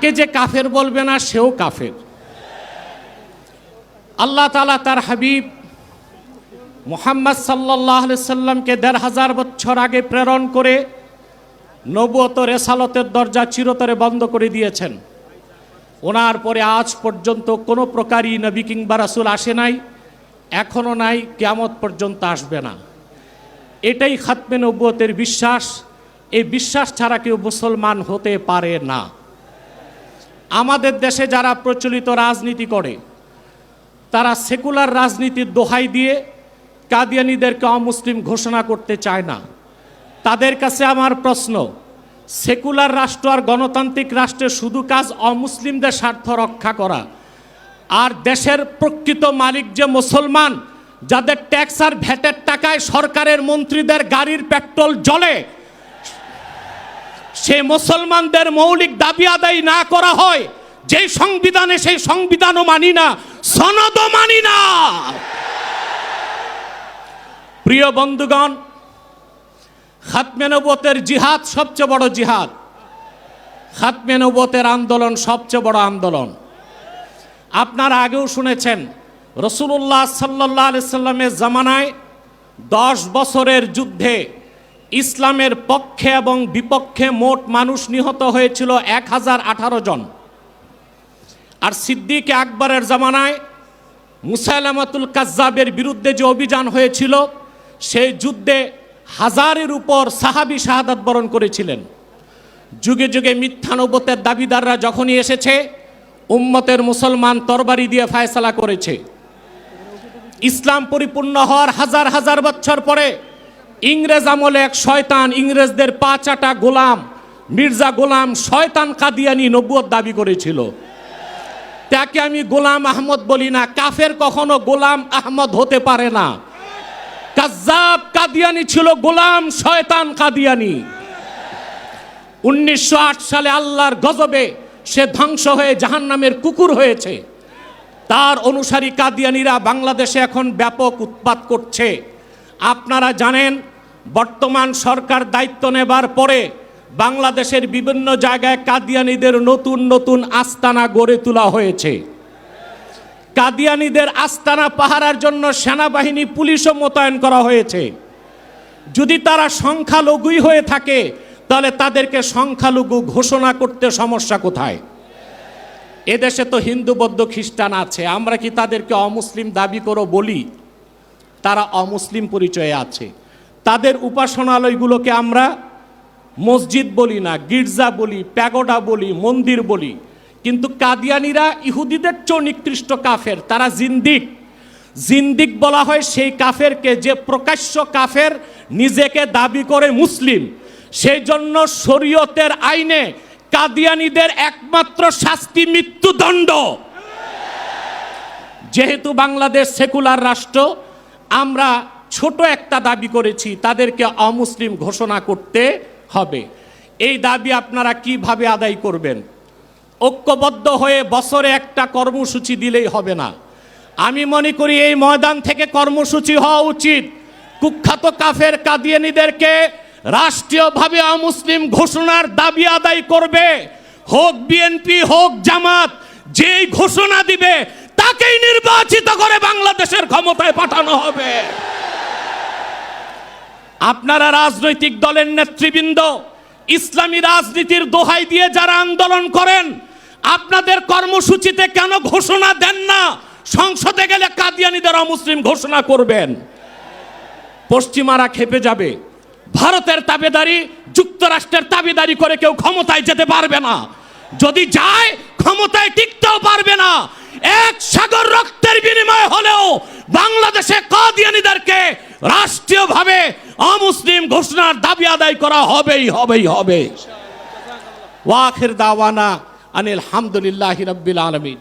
কে যে কাফের বলবে না, সেও কাফের। আল্লাহ তালা তার হাবিব মোহাম্মদ সাল্লাহ সাল্লামকে দেড় হাজার বছর আগে প্রেরণ করে নবুয়ত রেসালতের দরজা চিরতরে বন্ধ করে দিয়েছেন। ওনার পরে আজ পর্যন্ত কোনো প্রকারই নবী কিংবা রাসুল আসে নাই এখনও নাই, কেয়ামত পর্যন্ত আসবে না। এটাই খাতমে নব্বতের বিশ্বাস। এই বিশ্বাস ছাড়া কেউ মুসলমান হতে পারে না। আমাদের দেশে যারা প্রচলিত রাজনীতি করে, তারা সেকুলার রাজনীতির দোহাই দিয়ে কাদিয়ানিদেরকে অমুসলিম ঘোষণা করতে চায় না। তাদের কাছে আমার প্রশ্ন, সেকুলার রাষ্ট্র আর গণতান্ত্রিক রাষ্ট্রের শুধু কাজ অমুসলিমদের স্বার্থ রক্ষা করা। আর দেশের প্রকৃত মালিক যে মুসলমান, যাদের ট্যাক্স আর ভ্যাটের টাকায় সরকারের মন্ত্রীদের গাড়ির পেট্রোল জ্বলে সে মুসলমানদের মৌলিক দাবি আদায় না করা হয়, যেই সংবিধানে সেই সংবিধানও মানি না, সনদও মানি না। প্রিয় বন্ধুগণ খাতমেনবতের জিহাদ সবচেয়ে বড় জিহাদ। খাতমেনবতের আন্দোলন সবচেয়ে বড় আন্দোলন। আপনারা আগেও শুনেছেন রসুল্লাহ সাল্লাহ সাল্লামের জামানায় দশ বছরের যুদ্ধে ইসলামের পক্ষে এবং বিপক্ষে মোট মানুষ নিহত হয়েছিল এক হাজার আঠারো জন। আর সিদ্দিক আকবরের জামানায় মুসাইলামাতুল কাজ্জাবের বিরুদ্ধে যে অভিযান হয়েছিল, সেই যুদ্ধে হাজারের উপর সাহাবি শাহাদাত বরণ করেছিলেন। যুগে যুগে মিথ্যানবতের দাবিদাররা যখনই এসেছে, উম্মতের মুসলমান তরবারি দিয়ে ফায়সালা করেছে। ইসলাম পরিপূর্ণ হওয়ার হাজার হাজার বছর পরে ইংরেজ আমলে এক শয়তান ইংরেজদের পাঁচাটা গোলাম, মির্জা গোলাম শয়তান কাদিয়ানি নব্বত দাবি করেছিল। তাকে আমি গোলাম আহমদ বলি না, কাফের কখনো গোলাম আহমদ হতে পারে না। কাজ্জাব কাদিয়ানি ছিল গোলাম শয়তান কাদিয়ানি। উনিশশো আট সালে আল্লাহর গজবে সে ধ্বংস হয়ে জাহান্নামের কুকুর হয়েছে। তার অনুসারী কাদিয়ানিরা বাংলাদেশে এখন ব্যাপক উৎপাত করছে। আপনারা জানেন, বর্তমান সরকার দায়িত্ব নেবার পরে বাংলাদেশের বিভিন্ন জায়গায় কাদিয়ানিদের নতুন নতুন আস্তানা গড়ে তোলা হয়েছে। কাদিয়ানিদের আস্তানা পাহারার জন্য সেনাবাহিনী, পুলিশও মোতায়েন করা হয়েছে। যদি তারা সংখ্যালঘুই হয়ে থাকে, তাহলে তাদেরকে সংখ্যালঘু ঘোষণা করতে সমস্যা কোথায়? এদেশে তো হিন্দু, বৌদ্ধ, খ্রিস্টান আছে, আমরা কি তাদেরকে অমুসলিম দাবি করো বলি? তারা অমুসলিম পরিচয়ে আছে। তাদের উপাসনালয়গুলোকে আমরা মসজিদ বলি না, গির্জা বলি, প্যাগোডা বলি, মন্দির বলি। কিন্তু কাদিয়ানিরা ইহুদিদের চেয়েও নিকৃষ্ট কাফের, তারা জিন্দিক। জিন্দিক বলা হয় সেই কাফেরকে যে প্রকাশ্য কাফের নিজেকে দাবি করে মুসলিম। সেই জন্য শরীয়তের আইনে কাদিয়ানিদের একমাত্র শাস্তি মৃত্যুদণ্ড। যেহেতু বাংলাদেশ সেকুলার রাষ্ট্র আমরা ছোট একটা দাবি করেছি, তাদেরকে অমুসলিম ঘোষণা করতে হবে। এই দাবি আপনারা কীভাবে আদায় করবেন? ঐক্যবদ্ধ হয়ে বছরে একটা কর্মসূচি দিলেই হবে না। আমি মনে করি এই ময়দান থেকে কর্মসূচি হওয়া উচিত। কুখ্যাত কাফের কাদিয়ানিদেরকে রাষ্ট্রীয়ভাবে অমুসলিম ঘোষণার দাবি আদায় করবে। হোক বিএনপি, হোক জামাত, যেই ঘোষণা দিবে তাকেই নির্বাচিত করে বাংলাদেশের ক্ষমতায় পাঠানো হবে। আপনারা রাজনৈতিক দলের নেতৃবৃন্দ, ইসলামী রাজনীতির দোহাই দিয়ে যারা আন্দোলন করেন, আপনাদের কর্মসূচিতে কেন ঘোষণা দেন না? সংসদে গেলে কাদিয়ানিদের অমুসলিম ঘোষণা করবেন। পশ্চিমারা খেপে যাবে। ভারতের তাবেদারি যুক্তরাষ্ট্রের তাবেদারি করে কেউ ক্ষমতায় যেতে পারবে না। যদি যায়, ক্ষমতায় টিকতেও পারবে না। এক সাগর রক্তের বিনিময় হলেও বাংলাদেশে কাদিয়ানিদেরকে রাষ্ট্রীয়ভাবে অমুসলিম ঘোষণার দাবি আদায় করা হবেই হবেই হবে ওয়াখির দাওয়ানা আনিল হামদুলিল্লাহ রব্বিল আলামিন।